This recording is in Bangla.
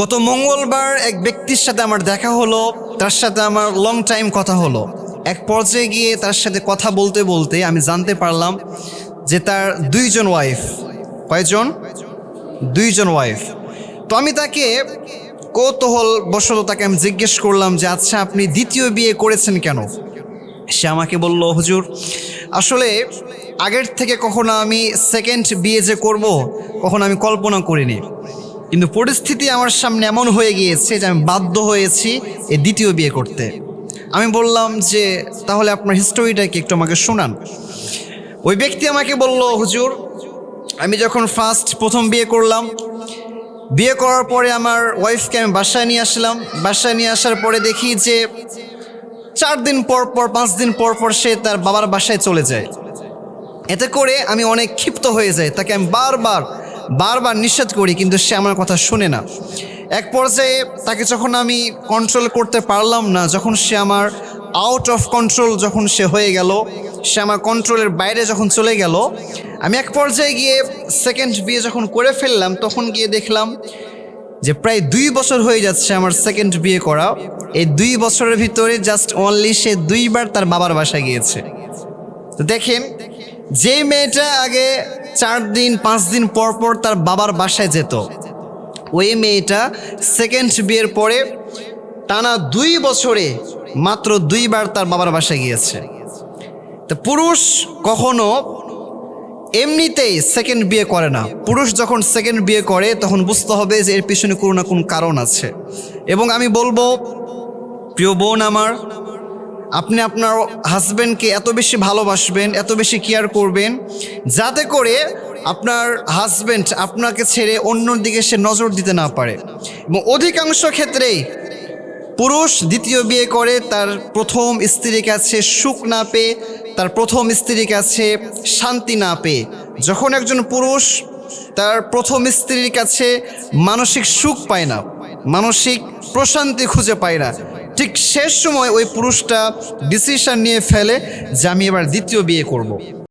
গত মঙ্গলবার এক ব্যক্তির সাথে আমার দেখা হলো, তার সাথে আমার লং টাইম কথা হলো। এক পর্যায়ে গিয়ে তার সাথে কথা বলতে বলতে আমি জানতে পারলাম যে তার দুইজন ওয়াইফ কয়জন? দুইজন ওয়াইফ তো আমি তাকে কৌতূহল বশত তাকে আমি জিজ্ঞেস করলাম যে আচ্ছা আপনি দ্বিতীয় বিয়ে করেছেন কেন? সে আমাকে বলল, হুজুর, আসলে আগের থেকে কখনো আমি সেকেন্ড বিয়ে যে করব, কখনো আমি কল্পনা করিনি। কিন্তু পরিস্থিতি আমার সামনে এমন হয়ে গিয়েছে যে আমি বাধ্য হয়েছি এ দ্বিতীয় বিয়ে করতে। আমি বললাম যে, তাহলে আপনার হিস্টোরিটা কি একটু আমাকে শোনান? ওই ব্যক্তি আমাকে বলল, হুজুর, আমি যখন ফার্স্ট প্রথম বিয়ে করলাম, বিয়ে করার পরে আমার ওয়াইফকে আমি বাসায় নিয়ে আসলাম। বাসায় নিয়ে আসার পরে দেখি যে, চার দিন পর পর, পাঁচ দিন পর পর সে তার বাবার বাসায় চলে যায়। এতে করে আমি অনেক ক্ষিপ্ত হয়ে যাই। তাকে আমি বারবার বারবার নিষেধ করি, কিন্তু সে আমার কথা শুনে না। এক পর্যায়ে তাকে যখন আমি কন্ট্রোল করতে পারলাম না, যখন সে আমার আউট অফ কন্ট্রোল যখন সে হয়ে গেল, সে আমার কন্ট্রোলের বাইরে যখন চলে গেল, আমি এক পর্যায়ে গিয়ে সেকেন্ড বিয়ে যখন করে ফেললাম, তখন গিয়ে দেখলাম যে প্রায় দুই বছর হয়ে যাচ্ছে আমার সেকেন্ড বিয়ে করা। এই দুই বছরের ভিতরে জাস্ট অনলি সে দুইবার তার বাবার বাসায় গিয়েছে। তো দেখেন যেই মেয়েটা আগে চার দিন, পাঁচ দিন পর পর তার বাবার বাসায় যেত। ওই মেয়েটা সেকেন্ড বিয়ের পরে টানা দুই বছরে মাত্র দুইবার তার বাবার বাসায় গিয়েছে। তো পুরুষ কখনো এমনিতেই সেকেন্ড বিয়ে করে না। পুরুষ যখন সেকেন্ড বিয়ে করে, তখন বুঝতে হবে যে এর পিছনে কোনো না কোনো কারণ আছে। এবং আমি বলব, প্রিয় বোন আমার আপনি আপনার হাজব্যান্ডকে এত বেশি ভালোবাসবেন, এত বেশি কেয়ার করবেন, যাতে করে আপনার হাজব্যান্ড আপনাকে ছেড়ে অন্য দিকে সে নজর দিতে না পারে। এবং অধিকাংশ ক্ষেত্রেই পুরুষ দ্বিতীয় বিয়ে করে, তার প্রথম স্ত্রীর কাছে সুখ না পেয়ে, তার প্রথম স্ত্রীর কাছে শান্তি না পেয়ে, যখন একজন পুরুষ তার প্রথম স্ত্রীর কাছে মানসিক সুখ পায় না, মানসিক প্রশান্তি খুঁজে পায় না ঠিক শেষ সময় ওই পুরুষটা ডিসিশন নিয়ে ফেলে যে আমি এবার দ্বিতীয় বিয়ে করব।